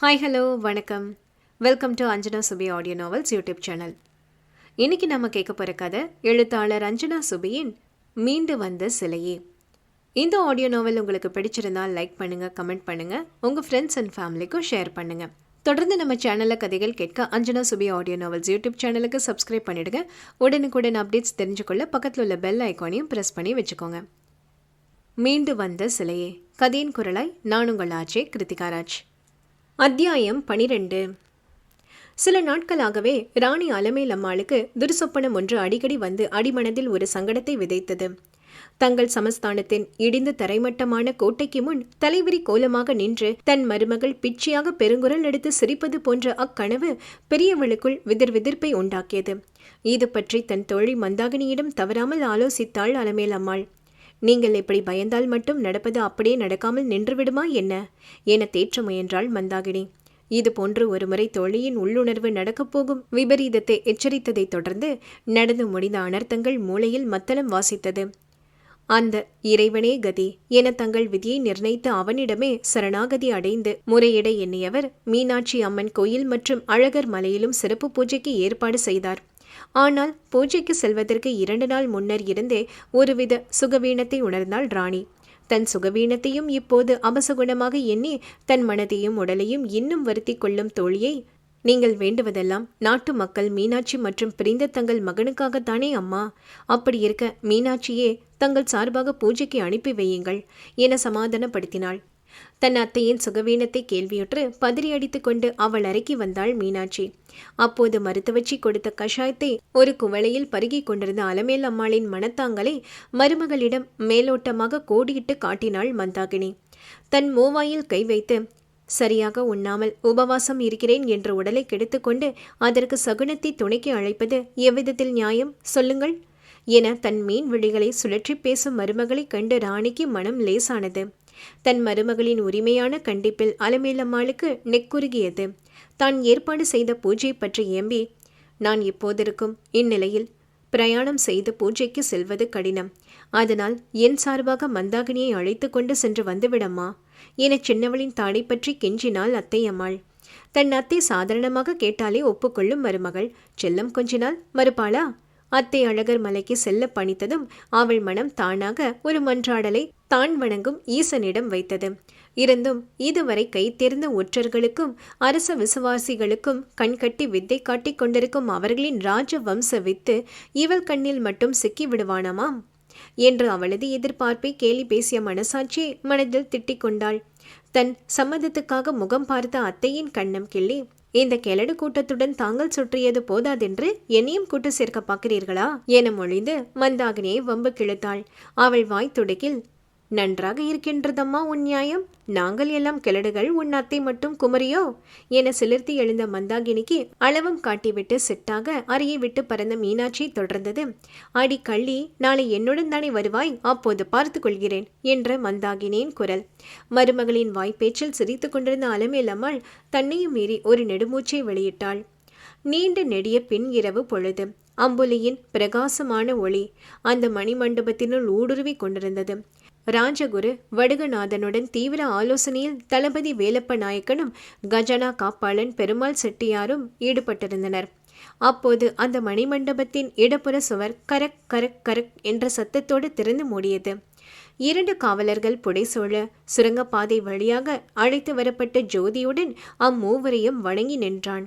Hi hello வணக்கம். Welcome to Anjana Subi audio novels YouTube channel இன்னைக்கு நம்ம கேட்க போகிற கதை எழுத்தாளர் அஞ்சனா சுபியின் மீண்டு வந்த சிலையே. இந்த ஆடியோ நாவல் உங்களுக்கு பிடிச்சிருந்தால் லைக் பண்ணுங்கள் கமெண்ட் பண்ணுங்கள் உங்கள் ஃப்ரெண்ட்ஸ் அண்ட் ஃபேமிலிக்கும் ஷேர் பண்ணுங்கள் தொடர்ந்து நம்ம சேனலில் கதைகள் கேட்க Anjana Subi audio novels YouTube சேனலுக்கு சப்ஸ்கிரைப் பண்ணிவிடுங்க உடனுக்குடன் அப்டேட்ஸ் தெரிஞ்சுக்கொள்ள பக்கத்தில் உள்ள பெல் ஐக்கானையும் ப்ரெஸ் பண்ணி வச்சுக்கோங்க. மீண்டு வந்த சிலையே. கதையின் குரலாய் நான் உங்கள் ஆச்சே கிருத்திகாராஜ் அத்தியாயம் பனிரெண்டு. சில நாட்களாகவே ராணி அலமேல் அம்மாளுக்கு துருசொப்பனம் ஒன்று அடிக்கடி வந்து அடிமனதில் ஒரு சங்கடத்தை விதைத்தது. தங்கள் சமஸ்தானத்தின் இடிந்து தரைமட்டமான கோட்டைக்கு முன் தலைவிரி கோலமாக நின்று தன் மருமகள் பிச்சையாக பெருங்குரல் எடுத்து சிரிப்பது போன்ற அக்கனவு பெரியவளுக்குள் விதிர் விதிர்ப்பை உண்டாக்கியது. இது பற்றி தன் தோழி மந்தாகினியிடம் தவறாமல் ஆலோசித்தாள் அலமேல் அம்மாள். நீங்கள் இப்படி பயந்தால் மட்டும் நடப்பது அப்படியே நடக்காமல் நின்றுவிடுமா என்ன? என தேற்ற முயன்றாள் மந்தாகினி. இது போன்று ஒருமுறை தோழியின் உள்ளுணர்வு நடக்கப் போகும். விபரீதத்தை எச்சரித்ததைத் தொடர்ந்து நடந்து முடிந்த அனர்த்தங்கள் மூளையில் மத்தளம் வாசித்தது. அந்த இறைவனே கதி என தங்கள் விதியை நிர்ணயித்த அவனிடமே சரணாகதி அடைந்து முறையிட எண்ணியவர் மீனாட்சி அம்மன் கோயில் மற்றும் அழகர் மலையிலும் சிறப்பு பூஜைக்கு ஏற்பாடு செய்தார். ஆனால் பூஜைக்கு செல்வதற்கு இரண்டு நாள் முன்னர் இருந்தே ஒருவித சுகவீனத்தை உணர்ந்தாள் ராணி. தன் சுகவீனத்தையும் இப்போது அபசகுணமாக எண்ணி தன் மனதையும் உடலையும் இன்னும் வருத்தி கொள்ளும் தோழியை நீங்கள் வேண்டுவதெல்லாம் நாட்டு மக்கள் மீனாட்சி மற்றும் பிரிந்த தங்கள் மகனுக்காகத்தானே அம்மா. அப்படி இருக்க மீனாட்சியே தங்கள் சார்பாக பூஜைக்கு அனுப்பி வையுங்கள் என சமாதானப்படுத்தினாள். தன் அத்தையின் சுகவீனத்தை கேள்வியுற்று பதறி அடித்து கொண்டு அவள் அறைக்கு வந்தாள் மீனாட்சி. அப்போது மருத்துவச்சி கொடுத்த கஷாயத்தை ஒரு குவளையில் பருகிக் கொண்டிருந்த அலமேல் அம்மாளின் மனத்தாங்கலை மருமகளிடம் மேலோட்டமாக கோடியிட்டு காட்டினாள் மந்தாகினி. தன் மூவாயில் கை வைத்து சரியாக உண்ணாமல் உபவாசம் இருக்கிறேன் என்ற உடலை கெடுத்துக்கொண்டு அதற்கு சகுனத்தை துணைக்கு அழைப்பது எவ்விதத்தில் நியாயம்? சொல்லுங்கள் என தன் மீன் விழிகளை சுழற்றி பேசும் மருமகளைக் கண்டு ராணிக்கு மனம் லேசானது. தன் மருமகளின் உரிமையான கண்டிப்பில் அலமேலம்மாளுக்கு நெக்குறுகியது. தான் ஏற்பாடு செய்த பூஜை பற்றி ஏம்பி நான் இப்போதிருக்கும் இந்நிலையில் பிரயாணம் செய்து பூஜைக்கு செல்வது கடினம். அதனால் என் சார்பாக மந்தாகினியை அழைத்து கொண்டு சென்று வந்துவிடம்மா என சின்னவளின் தாடை பற்றி கெஞ்சினாள் அத்தை அம்மாள் தன் அத்தை சாதாரணமாக கேட்டாலே ஒப்புக்கொள்ளும் மருமகள் செல்லம் கொஞ்சினால் மறுப்பாளா? அத்தை அழகர் மலைக்கு செல்ல பணித்ததும் அவள் மனம் தானாக ஒரு மன்றாடலை தான் வணங்கும் ஈசனிடம் வைத்தது. இருந்தும் இதுவரை கை தேர்ந்த ஒற்றர்களுக்கும் அரச விசுவாசிகளுக்கும் கண்கட்டி வித்தை காட்டிக் கொண்டிருக்கும் அவர்களின் ராஜ வம்ச வித்து இவள் கண்ணில் மட்டும் சிக்கி விடுவானாமாம் என்று அவளது எதிர்பார்ப்பை கேலி பேசிய மனசாட்சி மனதில் திட்டிக் கொண்டாள். தன் சம்மதத்துக்காக முகம் பார்த்த அத்தையின் கண்ணம் கிள்ளி இந்த கெலடு கூட்டத்துடன் தாங்கள் சுற்றியது போதாதென்று என்னையும் கூட்டு சேர்க்க பார்க்கிறீர்களா? என மொழிந்து மந்தாகினியை வம்பு கிழத்தாள். அவள் வாய் துடுக்கில் நன்றாக இருக்கின்றதம்மா உன் நியாயம். நாங்கள் எல்லாம் கிழடுகள் உன் அத்தை மட்டும் குமரியோ? என சிலிர்த்தி எழுந்த மந்தாகினிக்கு அளவும் காட்டிவிட்டு செட்டாக அறையை விட்டு பறந்த மீனாட்சி தொடர்ந்தது. அடி கள்ளி நாளை என்னுடன் தானே வருவாய்? அப்போது பார்த்து கொள்கிறேன் என்ற மந்தாகினியின் குரல். மருமகளின் வாய்ப்பேச்சில் சிரித்து கொண்டிருந்த அலமேலம்மாள் தன்னையும் மீறி ஒரு நெடுமூச்சை வெளியிட்டாள். நீண்ட நெடிய பின் இரவு பொழுது. அம்புலியின் பிரகாசமான ஒளி அந்த மணிமண்டபத்தினுள் ஊடுருவி கொண்டிருந்தது. ராஜகுரு வடுகநாதனுடன் தீவிர ஆலோசனையில் தளபதி வேலப்ப நாயக்கனும் கஜனா காப்பாளன் பெருமாள் செட்டியாரும் ஈடுபட்டிருந்தனர். அப்போது அந்த மணிமண்டபத்தின் இடப்புற சுவர் கரக் கரக் கரக் என்ற சத்தத்தோடு திறந்து மூடியது. இரண்டு காவலர்கள் புடைசூழ சுரங்கப்பாதை வழியாக அழைத்து வரப்பட்ட ஜோதியுடன் அம்மூவரையும் வணங்கி நின்றான்.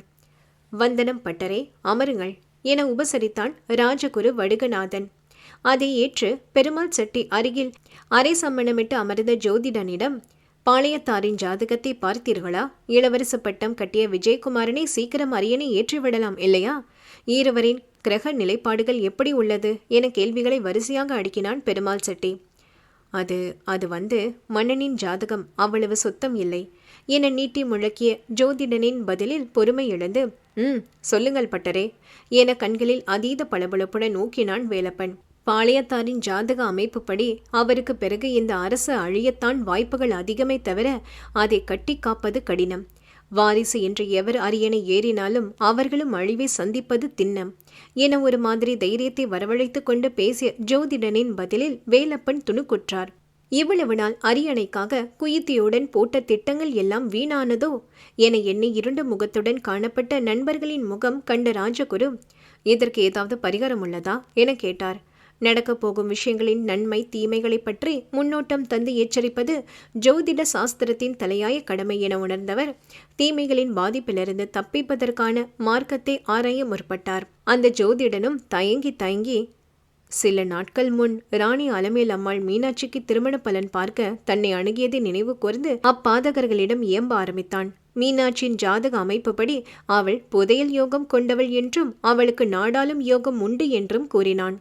வந்தனம் பட்டரே அமருங்கள் என உபசரித்தான் ராஜகுரு வடுகநாதன். அதை ஏற்று பெருமாள் செட்டி அருகில் அரை சம்மணமிட்டு அமர்ந்த ஜோதிடனிடம் பாளையத்தாரின் ஜாதகத்தை பார்த்தீர்களா? இளவரச பட்டம் கட்டிய விஜயகுமாரனை சீக்கிரம் அரியணை ஏற்றிவிடலாம் இல்லையா? ஈரவரின் கிரக நிலைப்பாடுகள் எப்படி உள்ளது? என கேள்விகளை வரிசையாக அடுக்கினான் பெருமாள் செட்டி. அது அது வந்து மன்னனின் ஜாதகம். அவ்வளவு சுத்தம் இல்லை என நீட்டி முழக்கிய ஜோதிடனின் பதிலில் பொறுமை இழந்து ம் சொல்லுங்கள் பட்டரே என கண்களில் அதீத பளபளப்புடன் நோக்கினான் வேலப்பன். பாளையத்தாரின் ஜாதக அமைப்புப்படி அவருக்கு பிறகு இந்த அரசு அழியத்தான் வாய்ப்புகள் அதிகமே தவிர அதை கட்டி காப்பது கடினம். வாரிசு என்று எவர் அரியணை ஏறினாலும் அவர்களும் அழிவை சந்திப்பது திண்ணம். என ஒரு மாதிரி தைரியத்தை வரவழைத்து கொண்டு பேசிய ஜோதிடனின் பதிலில் வேலப்பன் துணுக்குற்றார். இவ்வளவு நாள் அரியணைக்காக குயித்தியுடன் போட்ட திட்டங்கள் எல்லாம் வீணானதோ? என எண்ணி இருண்ட முகத்துடன் காணப்பட்ட நண்பர்களின் முகம் கண்ட ராஜகுரு இதற்கு ஏதாவது பரிகாரம் உள்ளதா? என கேட்டார். நடக்கப் போகும் விஷயங்களின் நன்மை தீமைகளை பற்றி முன்னோட்டம் தந்து எச்சரிப்பது ஜோதிட சாஸ்திரத்தின் தலையாய கடமை என உணர்ந்தவர். தீமைகளின் பாதிப்பிலிருந்து தப்பிப்பதற்கான மார்க்கத்தை ஆராய முற்பட்டார். அந்த ஜோதிடனும் தயங்கி தயங்கி சில நாட்கள் முன் ராணி அலமேல் அம்மாள் மீனாட்சிக்கு திருமண பலன் பார்க்க தன்னை அணுகியதை நினைவு கூர்ந்து அப்பாதகர்களிடம் இயம்ப ஆரம்பித்தான். மீனாட்சியின் ஜாதக அமைப்புப்படி அவள் புதையல் யோகம் கொண்டவள் என்றும் அவளுக்கு நாடாளும் யோகம் உண்டு என்றும் கூறினான்.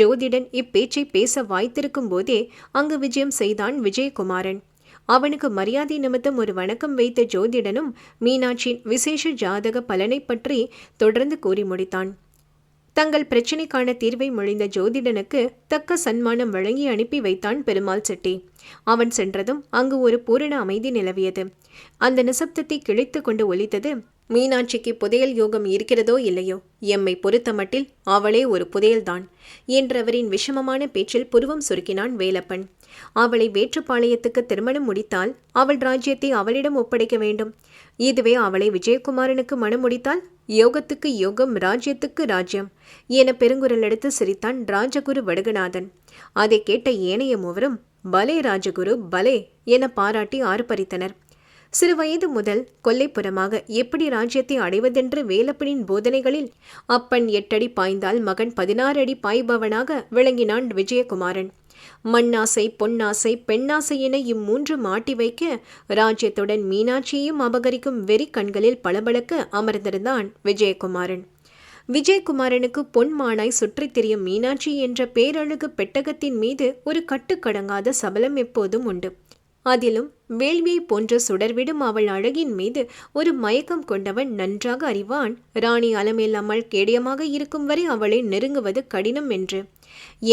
ஜோதிடன் இப்பேச்சை பேச வாய்த்திருக்கும் போதே அங்கு விஜயம் செய்தான் விஜயகுமாரன். அவனுக்கு மரியாதை நிமித்தம் ஒரு வணக்கம் வைத்த ஜோதிடனும் மீனாட்சியின் விசேஷ ஜாதக பலனை பற்றி தொடர்ந்து கூறி முடித்தான். தங்கள் பிரச்சினைக்கான தீர்வை மொழிந்த ஜோதிடனுக்கு தக்க சன்மானம் வழங்கி அனுப்பி வைத்தான் பெருமாள் செட்டி. அவன் சென்றதும் அங்கு ஒரு பூரண அமைதி நிலவியது. அந்த நிசப்தத்தை கிழித்து கொண்டு ஒலித்தது மீனாட்சிக்கு புதையல் யோகம் இருக்கிறதோ இல்லையோ? எம்மை பொறுத்தமட்டில் அவளே ஒரு புதையல்தான். என்றவரின் விஷமமான பேச்சில் புருவம் சுருக்கினான் வேலப்பன். அவளை வேற்றுப்பாளையத்துக்கு திருமணம் முடித்தால் அவள் ராஜ்யத்தை அவளிடம் ஒப்படைக்க வேண்டும். இதுவே அவளை விஜயகுமாரனுக்கு மனம் முடித்தால் யோகத்துக்கு யோகம் ராஜ்யத்துக்கு ராஜ்யம் என பெருங்குரல் எடுத்து சிரித்தான் ராஜகுரு வடுகநாதன். அதை கேட்ட ஏனைய மூவரும் பலே ராஜகுரு பலே என பாராட்டி ஆர்ப்பரித்தனர். சிறுவயது முதல் கொல்லைப்புறமாக எப்படி ராஜ்யத்தை அடைவதென்று வேலப்பனின் போதனைகளில் அப்பன் எட்டடி பாய்ந்தால் மகன் பதினாறு அடி பாய்பவனாக விளங்கினான் விஜயகுமாரன். மண்ணாசை பொன்னாசை பெண்ணாசை என இம்மூன்று மாட்டி வைக்க ராஜ்யத்துடன் மீனாட்சியையும் அபகரிக்கும் வெறி கண்களில் பளபளக்க அமர்ந்திருந்தான் விஜயகுமாரன். விஜயகுமாரனுக்கு பொன் மானாய் சுற்றித் திரியும் மீனாட்சி என்ற பேரழகு பெட்டகத்தின் மீது ஒரு கட்டுக்கடங்காத சபலம் எப்போதும் உண்டு. அதிலும் வேள்வியை போன்ற சுடர்விடும் அவள் அழகின் மீது ஒரு மயக்கம் கொண்டவன் நன்றாக அறிவான். ராணி அலமில்லாமல் கேடயமாக இருக்கும் வரை அவளை நெருங்குவது கடினம் என்று.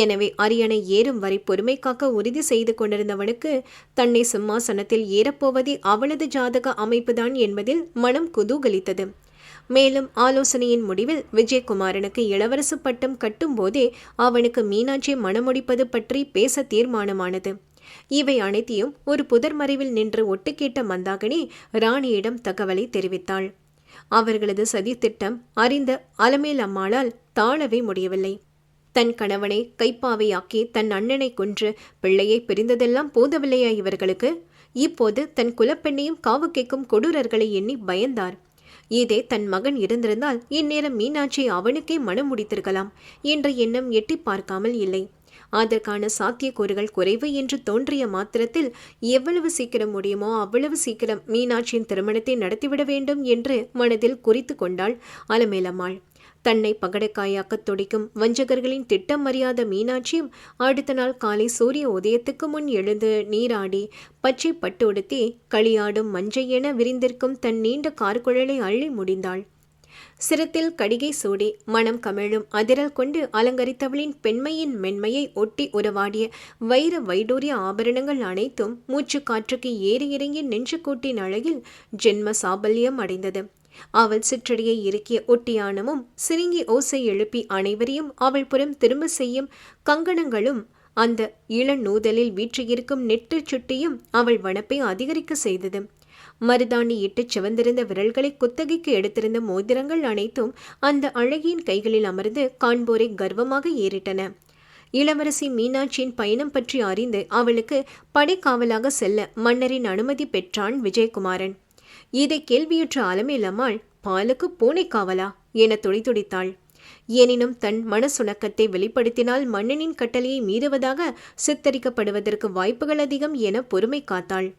எனவே அரியணை ஏறும் வரை பொறுமை காக்க உறுதி செய்து கொண்டிருந்தவனுக்கு தன்னை சிம்மாசனத்தில் ஏறப்போவதே அவளது ஜாதக அமைப்புதான் என்பதில் மனம் குதூகலித்தது. மேலும் ஆலோசனையின் முடிவில் விஜயகுமாரனுக்கு இளவரசு பட்டம் கட்டும்போதே அவனுக்கு மீனாட்சி மணமுடிப்பது பற்றி பேச தீர்மானமானது. இவை அனைத்தையும் ஒரு புதர் மறைவில் நின்று ஒட்டுக்கேட்ட மந்தாகினி ராணியிடம் தகவலை தெரிவித்தாள். அவர்களது சதித்திட்டம் அறிந்த அலமேல் அம்மாளால் தாழவே முடியவில்லை. தன் கணவனை கைப்பாவையாக்கி தன் அண்ணனை கொன்று பிள்ளையை பிரிந்ததெல்லாம் போதவில்லையா இவர்களுக்கு? இப்போது தன் குலப்பெண்ணையும் காவு கேட்கும் கொடூரர்களை எண்ணி பயந்தார். இதே தன் மகன் இருந்திருந்தால் இந்நேரம் மீனாட்சி அவனுக்கே மனம் முடித்திருக்கலாம் என்ற எண்ணம் எட்டி பார்க்காமல் இல்லை. அதற்கான சாத்தியக்கூறுகள் குறைவு என்று தோன்றிய மாத்திரத்தில் எவ்வளவு சீக்கிரம் முடியுமோ அவ்வளவு சீக்கிரம் மீனாட்சியின் திருமணத்தை நடத்திவிட வேண்டும் என்று மனதில் குறித்து கொண்டாள் அலமேலம்மாள். தன்னை பகடக்காயாக்க துடிக்கும் வஞ்சகர்களின் திட்டம் அறியாத மீனாட்சியும் அடுத்த நாள் காலை சூரிய உதயத்துக்கு முன் எழுந்து நீராடி பச்சை பட்டு உடுத்தி களியாடும் மஞ்சை என விரிந்திருக்கும் தன் நீண்ட கார்குழலை அள்ளி முடிந்தாள். சிரத்தில் கடிகை சூடி மனம் கமிழும் அதிரல் கொண்டு அலங்கரித்தவளின் பெண்மையின் மென்மையை ஒட்டி உறவாடிய வைர வைடூரிய ஆபரணங்கள் அனைத்தும் மூச்சு காற்றுக்கு ஏறி இறங்கி நெஞ்சு கூட்டின் அழகில் ஜென்ம சாபல்யம் அடைந்தது. அவள் சிற்றடியை இறுக்கிய ஒட்டியானமும் சிரிங்கி ஓசை எழுப்பி அனைவரையும் அவள் புறம் திரும்ப செய்யும் கங்கணங்களும் அந்த இளநூதலில் வீற்றிருக்கும் நெட்டு சுட்டியும் அவள் வனப்பை அதிகரிக்க செய்தது. மருதாணி இட்டு சிவந்திருந்த விரல்களை குத்தகைக்கு எடுத்திருந்த மோதிரங்கள் அனைத்தும் அந்த அழகியின் கைகளில் அமர்ந்து காண்போரை கர்வமாக ஏறிட்டன. இளவரசி மீனாட்சியின் பயணம் பற்றி அறிந்து அவளுக்கு படைக்காவலாக செல்ல மன்னரின் அனுமதி பெற்றான் விஜயகுமாரன். இதை கேள்வியுற்ற அலமேலம்மாள் பாலுக்கு பூனை காவலா? என துடிதுடித்தாள். எனினும் தன் மனசுணக்கத்தை வெளிப்படுத்தினால் மன்னனின் கட்டளையை மீறுவதாக சித்தரிக்கப்படுவதற்கு வாய்ப்புகள் அதிகம் என பொறுமை காத்தாள்.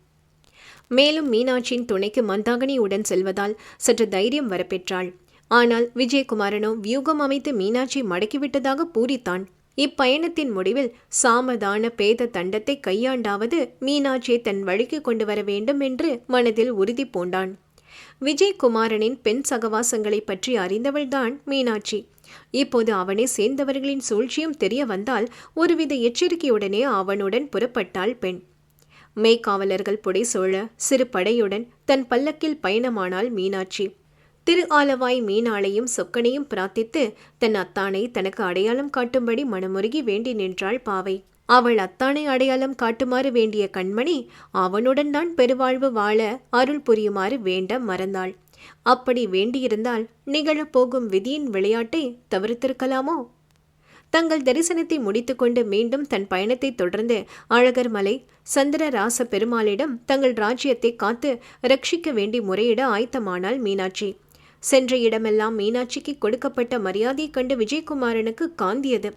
மேலும் மீனாட்சியின் துணைக்கு மந்தாகினியுடன் செல்வதால் சற்று தைரியம் வரப்பெற்றாள். ஆனால் விஜயகுமாரனோ வியூகம் அமைத்து மீனாட்சி மடக்கிவிட்டதாக பூரித்தான். இப்பயணத்தின் முடிவில் சாமதான பேத தண்டத்தை கையாண்டாவது மீனாட்சியை தன் வழிக்கு கொண்டு வர வேண்டும் என்று மனதில் உறுதி பூண்டான். விஜயகுமாரனின் பெண் சகவாசங்களை பற்றி அறிந்தவள்தான் மீனாட்சி. இப்போது அவனை சேர்ந்தவர்களின் சூழ்ச்சியும் தெரிய வந்தால் ஒருவித எச்சரிக்கையுடனே அவனுடன் புறப்பட்டாள் பெண். மெய்க்காவலர்கள் புடைசூழ சிறு படையுடன் தன் பல்லக்கில் பயணமானாள் மீனாட்சி. திரு ஆலவாய் மீனாளையும் சொக்கனையும் பிரார்த்தித்து தன் அத்தானை தனக்கு அடையாளம் காட்டும்படி மனமுருகி வேண்டி நின்றாள் பாவை. அவள் அத்தானை அடையாளம் காட்டுமாறு வேண்டிய கண்மணி அவனுடன் தான் பெருவாழ்வு வாழ அருள் புரியுமாறு வேண்ட மறந்தாள். அப்படி வேண்டியிருந்தால் நிகழப்போகும் விதியின் விளையாட்டை தவிர்த்திருக்கலாமோ? தங்கள் தரிசனத்தை முடித்துக்கொண்டு மீண்டும் தன் பயணத்தை தொடர்ந்து அழகர் மலை சந்திரராச பெருமாளிடம் தங்கள் ராஜ்யத்தை காத்து ரட்சிக்க வேண்டி முறையிட ஆயத்தமானாள் மீனாட்சி. சென்ற இடமெல்லாம் மீனாட்சிக்கு கொடுக்கப்பட்ட மரியாதை கண்டு விஜயகுமாரனுக்கு காந்தியது.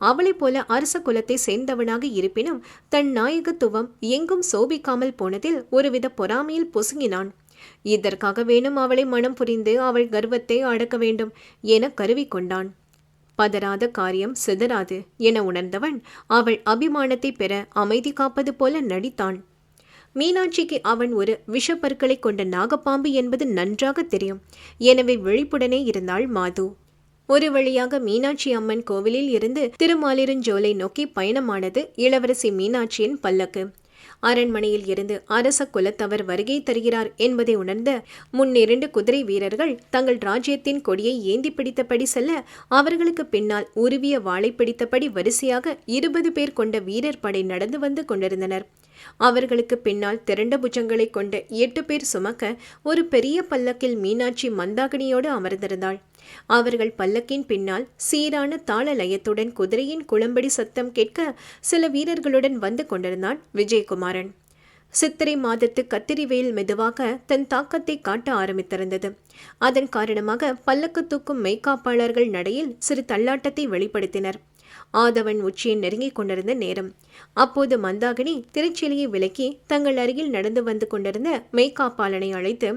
அவளைப் போல அரச குலத்தை சேர்ந்தவனாக இருப்பினும் தன் நாயகத்துவம் எங்கும் சோபிக்காமல் போனதில் ஒருவித பொறாமையில் பொசுங்கினான். இதற்காக வேணும் அவளை மனம் புரிந்து அவள் கர்வத்தை அடக்க வேண்டும் என கருவி கொண்டான் பதறாத காரியம் சிதறாது என உணர்ந்தவன் அவள் அபிமானத்தை பெற அமைதி காப்பது போல நடித்தான். மீனாட்சிக்கு அவன் ஒரு விஷப்பற்களை கொண்ட நாகப்பாம்பு என்பது நன்றாக தெரியும். எனவே விழிப்புடனே இருந்தாள் மாது. ஒரு வழியாக மீனாட்சி அம்மன் கோவிலில் இருந்து திருமாலிருஞ்சோலை நோக்கி பயணமானது இளவரசி மீனாட்சியின் பல்லக்கு. அரண்மனையில் இருந்து அரச குலத்தவர் வருகை தருகிறார் என்பதை உணர்ந்த முன்னிரண்டு குதிரை வீரர்கள் தங்கள் ராஜ்யத்தின் கொடியை ஏந்தி பிடித்தபடி செல்ல அவர்களுக்கு பின்னால் உருவிய வாளை பிடித்தபடி வரிசையாக இருபது பேர் கொண்ட வீரர் படை நடந்து வந்து கொண்டிருந்தனர். அவர்களுக்கு பின்னால் திரண்ட புஜங்களை கொண்ட எட்டு பேர் சுமக்க ஒரு பெரிய பல்லக்கில் மீனாட்சி மந்தாகினியோடு அமர்ந்திருந்தாள். அவர்கள் பல்லக்கின் பின்னால் சீரான தாள லயத்துடன் குதிரையின் குளம்படி சத்தம் கேட்க சில வீரர்களுடன் வந்து கொண்டிருந்தான் விஜயகுமாரன். சித்திரை மாதத்து கத்திரி வெயில் மெதுவாக தன் தாக்கத்தை காட்ட ஆரம்பித்திருந்தது. அதன் காரணமாக பல்லக்கு தூக்கும் மெய்காப்பாளர்கள் நடையில் சிறு தள்ளாட்டத்தை வெளிப்படுத்தினர். ஆதவன் உச்சியை நெருங்கிக் கொண்டிருந்த நேரம். அப்போது மந்தாகினி திருச்சிலையை விலக்கி தங்கள் அருகில் நடந்து வந்து கொண்டிருந்த மெய்காப்பாளனை அழைத்து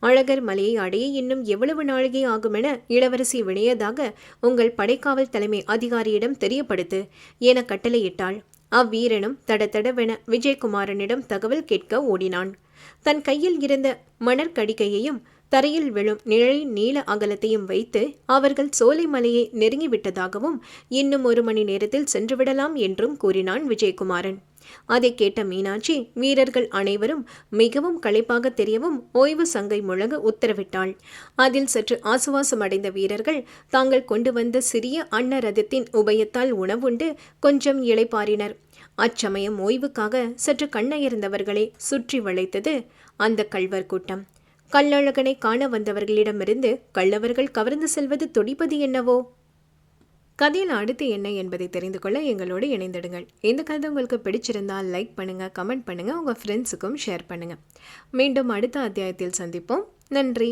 அழகர் மலையை அடைய இன்னும் எவ்வளவு நாழிகை ஆகுமென இளவரசி வினையதாக உங்கள் படைக்காவல் தலைமை அதிகாரியிடம் தெரியப்படுத்து என கட்டளையிட்டாள். அவ்வீரனும் தடதடவென விஜயகுமாரனிடம் தகவல் கேட்க ஓடினான். தன் கையில் இருந்த மணற்கடிக்கையையும் தரையில் விழும் நிழலின் நீள அகலத்தையும் வைத்து அவர்கள் சோலைமலையை நெருங்கிவிட்டதாகவும் இன்னும் ஒரு மணி நேரத்தில் சென்றுவிடலாம் என்றும் கூறினான் விஜயகுமாரன். அதை கேட்ட மீனாட்சி வீரர்கள் அனைவரும் மிகவும் களைப்பாக தெரியவும் ஓய்வு சங்கை முழங்க உத்தரவிட்டாள். அதில் சற்று ஆசுவாசம் அடைந்த வீரர்கள் தாங்கள் கொண்டு வந்த சிறிய அன்ன ரதத்தின் உபயத்தால் உணவுண்டு கொஞ்சம் இளைப்பாறினர். அச்சமயம் ஓய்வுக்காக சற்று கண்ணயர்ந்தவர்களை சுற்றி வளைத்தது அந்த கள்வர் கூட்டம். கள்ளழகனை காண வந்தவர்களிடமிருந்து கள்ளவர்கள் கவர்ந்து செல்வது துடிப்பது என்னவோ? கதையில் அடுத்து என்ன என்பதை தெரிந்து கொள்ள எங்களோடு இணைந்திடுங்கள். இந்த கதை உங்களுக்கு பிடிச்சிருந்தால் லைக் பண்ணுங்கள் கமெண்ட் பண்ணுங்கள் உங்கள் ஃப்ரெண்ட்ஸுக்கும் ஷேர் பண்ணுங்கள் மீண்டும் அடுத்த அத்தியாயத்தில் சந்திப்போம். நன்றி.